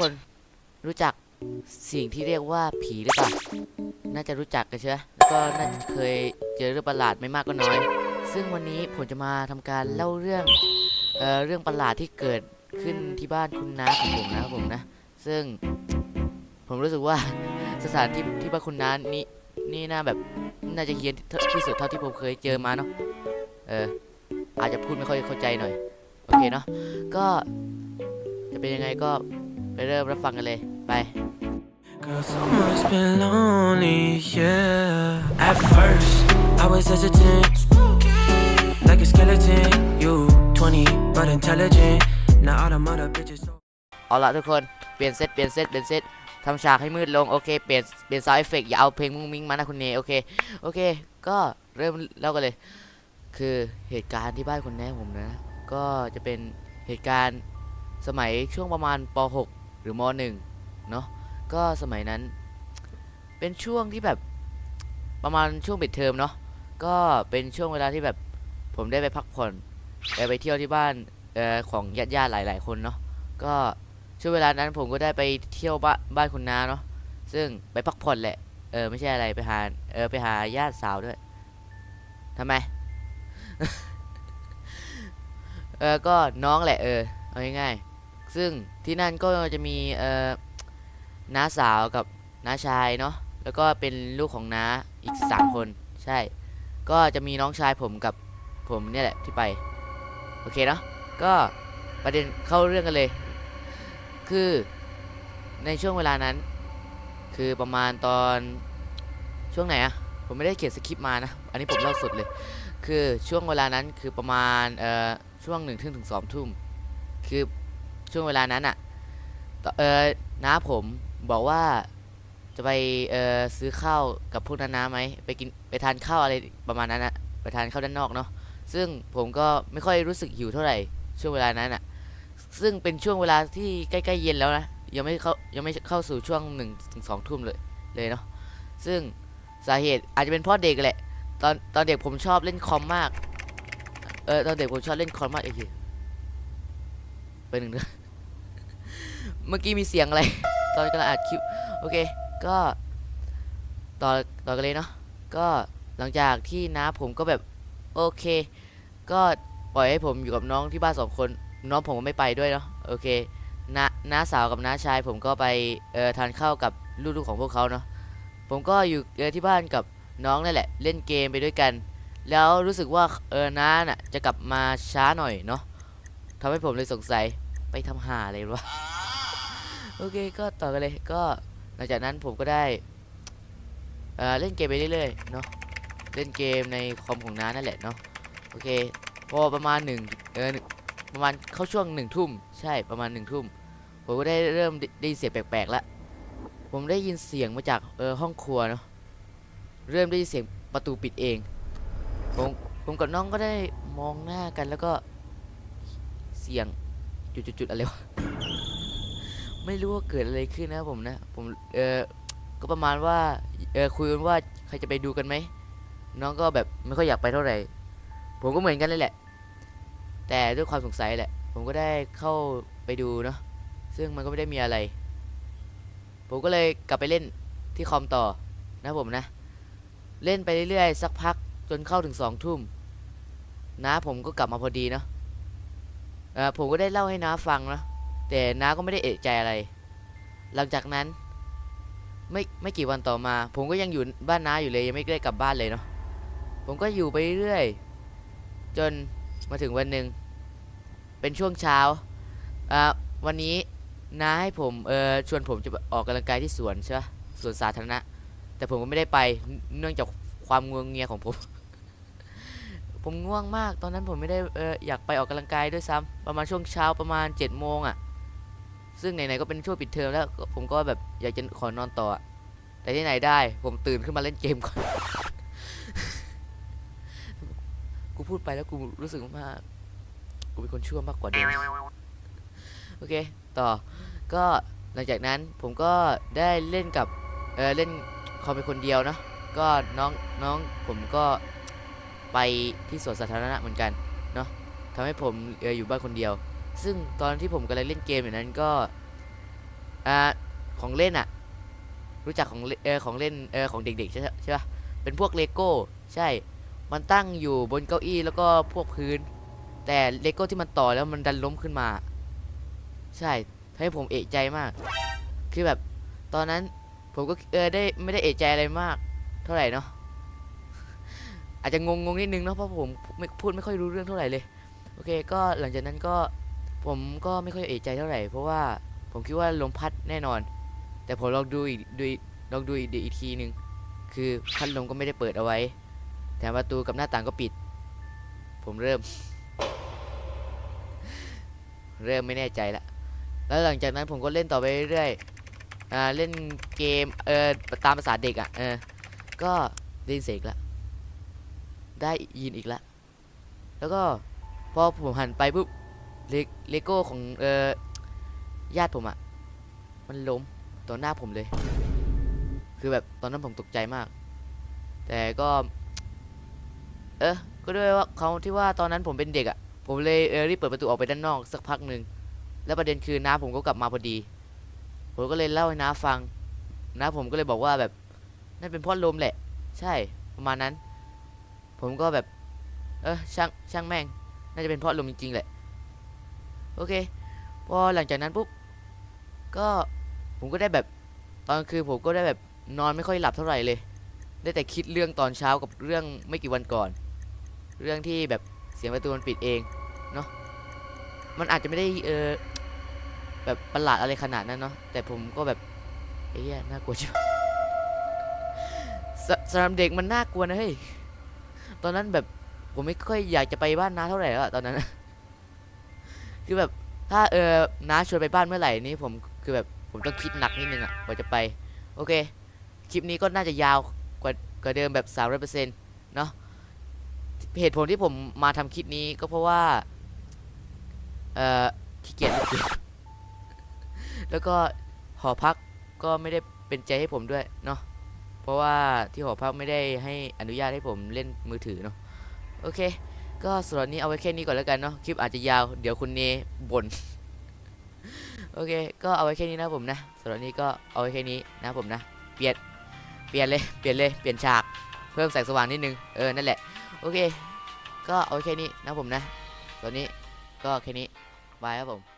คนรู้จักสิ่งที่เรียกว่าผีหรือเปล่า น่าจะรู้จักกันใช่ไหมแล้วก็น่าจะเคยเจอเรื่องประหลาดไม่มากก็น้อย ซึ่งวันนี้ผมจะมาทำการเล่าเรื่องเอ่อเรื่องประหลาดที่เกิดขึ้นที่บ้านคุณน้าของผมนะครับผมนะ ซึ่งผมรู้สึกว่าสถานที่ที่บ้านคุณน้านี่นี่น่าแบบน่าจะเฮี้ยนที่สุดเท่าที่ผมเคยเจอมาเนาะ เอออาจจะพูดไม่ค่อยเข้าใจหน่อย โอเคเนาะ ก็จะเป็นยังไงก็ ไปเริ่มรับฟังกันเลย ไป Girl, summer's been lonely, yeah. At first, I was hesitant, like a skeleton. You 20, but intelligent. Now all them other bitches. so- เอาละทุกคน เปลี่ยนเซต เปลี่ยนเซต เปลี่ยนเซตทำฉากให้มืดลง โอเค เปลี่ยน เปลี่ยนซาวด์เอฟเฟกต์อย่าเอาเพลงมุ้งมิ้งมานะคุณเน โอเค โอเค ก็เริ่มเล่ากันเลย คือเหตุการณ์ที่บ้านคุณแม่ผมนะ ก็จะเป็นเหตุการณ์สมัยช่วงประมาณป .6 หรือม .1 เนาะก็สมัยนั้น เป็นช่วงที่แบบประมาณช่วงปิดเทอมเนาะก็เป็นช่วงเวลาที่แบบผมได้ไปพักผ่อนไปไปเที่ยวที่บ้านออของญาติๆหลาย ๆ คนเนาะก็ช่วงเวลานั้นผมก็ได้ไปเที่ยวบ้านบ้านคุณน้าเนาะซึ่งไปพักผ่อนแหละเออไม่ใช่อะไรไปหาเออไปหาญาติสาวด้วยทำไมเออก็น้องแหละเออเอาง่ายๆ ซึ่งที่นั่นก็จะมีเออน้าสาวกับน้าชายเนาะแล้วก็เป็นลูกของน้าอีกสามคนใช่ ก็จะมีน้องชายผมกับผมเนี่ยแหละที่ไปโอเคเนาะก็ประเด็นเข้าเรื่องกันเลย คือในช่วงเวลานั้น คือประมาณตอนช่วงไหนอะผมไม่ได้เขียนสคริปต์มานะ อันนี้ผมเล่าสดเลย คือช่วงเวลานั้นคือประมาณเอ่อช่วงหนึ่งทุ่มถึงสองทุ่ม คือ ช่วงเวลานั้นอะต่อเออน้าผมบอกว่าจะไปเออซื้อข้าวกับพวกน้าๆไหมไปกินไปทานข้าวอะไรประมาณนั้นอะไปทานข้าวด้านนอกเนาะซึ่งผมก็ไม่ค่อยรู้สึกหิวเท่าไหร่ช่วงเวลานั้นอะซึ่งเป็นช่วงเวลาที่ใกล้ๆเย็นแล้วนะยังไม่เข้ายังไม่เข้าสู่ช่วงหนึ่งถึงสองทุ่มเลยเลยเนาะซึ่งสาเหตุอาจจะเป็นเพราะเด็กแหละ ตอนตอนเด็กผมชอบเล่นคอมมาก เออตอนเด็กผมชอบเล่นคอมมากไอ้เหี้ยไปหนึ่งเดือน เมื่อกี้มีเสียงอะไร ตอนกำลังอัดคลิป โอเค ก็ ต่อ ต่อกันเลยเนาะ ก็หลังจากที่น้าผมก็แบบ โอเค ก็ปล่อยให้ผมอยู่กับน้องที่บ้านสองคน น้องผมก็ไม่ไปด้วยเนาะ โอเค น้า น้าสาวกับน้าชาย ผมก็ไป เอ่อ ทานข้าวกับลูกๆของพวกเขาเนาะ ผมก็อยู่เออที่บ้านกับน้องนั่นแหละ เล่นเกมไปด้วยกัน แล้วรู้สึกว่า เออ น้าน่ะ จะกลับมาช้าหน่อยเนาะทำให้ผมเลยสงสัย ไปทำหาอะไรวะ โอเคก็ต่อกันเลยก็หลังจากนั้นผมก็ได้เอ่อเล่นเกมไปเรื่อยๆเนาะเล่นเกมในคอมของน้านั่นแหละเนาะโอเคพอประมาณหนึ่งเออประมาณเข้าช่วงหนึ่งทุ่มใช่ประมาณหนึ่งทุ่มผมก็ได้เริ่มได้ได้ยินเสียงแปลกๆแล้วผมได้ยินเสียงมาจากเออห้องครัวเนาะเริ่มได้ยินเสียงประตูปิดเองผมผมกับน้องก็ได้มองหน้ากันแล้วก็เสียงจุดๆอะไรวะ ไม่รู้ว่าเกิดอะไรขึ้นนะผมนะ ผมเออก็ประมาณว่าเออคุยกันว่าใครจะไปดูกันไหมน้องก็แบบไม่ค่อยอยากไปเท่าไหร่ ผมก็เหมือนกันเลยแหละ แต่ด้วยความสงสัยแหละ ผมก็ได้เข้าไปดูเนาะซึ่งมันก็ไม่ได้มีอะไร ผมก็เลยกลับไปเล่นที่คอมต่อนะผมนะ เล่นไปเรื่อยๆ สักพักจนเข้าถึงสองทุ่มน้าผมก็กลับมาพอดีเนาะผมก็ได้เล่าให้น้าฟังนะ แต่น้าก็ไม่ได้เอะใจอะไร หลังจากนั้น ไม่ไม่กี่วันต่อมา ผมก็ยังอยู่บ้านน้าอยู่เลยยังไม่ได้กลับบ้านเลยเนาะผมก็อยู่ไปเรื่อยจนมาถึงวันหนึ่งเป็นช่วงเช้าอ่าวันนี้น้าให้ผมเออชวนผมจะออกกำลังกายที่สวนใช่ปะสวนสาธารณะ แต่ผมก็ไม่ได้ไปเนื่องจากความงวงเงียของผม ผมง่วงมาก ตอนนั้นผมไม่ได้เอออยากไปออกกำลังกายด้วยซ้ำประมาณช่วงเช้าประมาณ7จ็ดโมงอะ ซึ่งไหนๆก็เป็นช่วงปิดเทอมแล้ว ผมก็แบบอยากจะขอนอนต่อ แต่ที่ไหนได้ ผมตื่นขึ้นมาเล่นเกมก่อน กูพูดไปแล้วกูรู้สึกว่ากูเป็นคนชั่วมากกว่าเดิม โอเค ต่อ ก็หลังจากนั้นผมก็ได้เล่นกับ เออเล่นคอมเป็นคนเดียวเนาะ ก็น้องน้องผมก็ไปที่สวนสาธารณะเหมือนกัน เนาะทำให้ผมอออยู่บ้านคนเดียว ซึ่งตอนที่ผมกำลังเล่นเกมอยู่นั้นก็อ่าของเล่นอะรู้จักของเล่นเออของเล่นเออของเด็กๆใช่ใช่ปะเป็นพวกเลโก้ใช่ มันตั้งอยู่บนเก้าอี้แล้วก็พวกพื้น แต่เลโก้ที่มันต่อแล้วมันดันล้มขึ้นมา ใช่ทำให้ผมเอะใจมาก คือแบบตอนนั้นผมก็เออได้ไม่ได้เอะใจอะไรมาก เท่าไหร่เนาะอาจจะงงงนิดนึงเนาะเพราะผมพูดไม่ค่อยรู้เรื่องเท่าไหร่เลย โอเค ก็หลังจากนั้นก็ ผมก็ไม่ค่อยเอะใจเท่าไหร่เพราะว่าผมคิดว่าลมพัดแน่นอน แต่ผมลองดูอีกดูลองดูอีกอีกทีหนึ่งคือพัดลมก็ไม่ได้เปิดเอาไว้ แต่ประตูกับหน้าต่างก็ปิด ผมเริ่ม เริ่มไม่แน่ใจละแล้วหลังจากนั้นผมก็เล่นต่อไปเรื่อยๆอ่าเล่นเกมเออตามภาษาเด็กอะ่ะเออก็ได้ยินเสียงอีกละได้ยินอีกละแล้วก็พอผมหันไปปุ๊บ เลเลโก้ของเออญาติผมอะ่ะมันล้มต่อหน้าผมเลย คือแบบตอนนั้นผมตกใจมาก แต่ก็ เออก็ด้วยว่าเขาที่ว่าตอนนั้นผมเป็นเด็กอะ่ะผมเลยเออรีบเปิดประตูออกไปด้านนอกสักพักหนึ่งแล้วประเด็นคือน้าผมก็กลับมาพอดี ผมก็เลยเล่าให้น้าฟังน้าผมก็เลยบอกว่าแบบนั่นเป็นเพ่อลมแหละ ใช่ประมาณนั้น ผมก็แบบ เออช่างช่างแม่ง น่าจะเป็นเพ่อลมจริงๆแหละ โอเค พอหลังจากนั้นปุ๊บก็ผมก็ได้แบบตอนคือผมก็ได้แบบนอนไม่ค่อยหลับเท่าไหร่เลย ได้แต่คิดเรื่องตอนเช้ากับเรื่องไม่กี่วันก่อน เรื่องที่แบบเสียงประตูมันปิดเองเนาะมันอาจจะไม่ได้เออแบบประหลาดอะไรขนาดนั้นเนาะแต่ผมก็แบบเอ้ยน่ากลัวจังสสำหรับเด็กมันน่ากลัวนะเฮ้ยตอนนั้นแบบผมไม่ค่อยอยากจะไปบ้านน้าเท่าไหร่แล้วอะตอนนั้น คือแบบถ้าเออน้าชวนไปบ้านเมื่อไหร่นี้ผมคือแบบผมต้องคิดหนักนิดนึงอะกว่าจะไป โอเค คลิปนี้ก็น่าจะยาวกว่ากว่าเดิมแบบสามร้อยเปอร์เซ็นต์เนาะเหตุผลที่ผมมาทำคลิปนี้ก็เพราะว่า เออขี้เกียจแล้วก็หอพักก็ไม่ได้เป็นใจให้ผมด้วยเนาะเพราะว่าที่หอพักไม่ได้ให้อนุญาตให้ผมเล่นมือถือเนาะโอเค ก็สำหรับนี้เอาไว้แค่นี้ก่อนแล้วกันเนาะคลิปอาจจะยาวเดี๋ยวคุณเนบ่นโอเค ก็เอาไว้แค่นี้นะผมนะสำหรับนี้ก็เอาไว้แค่นี้นะผมนะเปลี่ยนเปลี่ยนเลยเปลี่ยนเลยเปลี่ยนฉากเพิ่มแสงสว่างนิดนึงเออนั่นแหละโอเค ก็เอาไว้แค่นี้นะผมนะตอนนี้ก็แค่นี้บายครับผม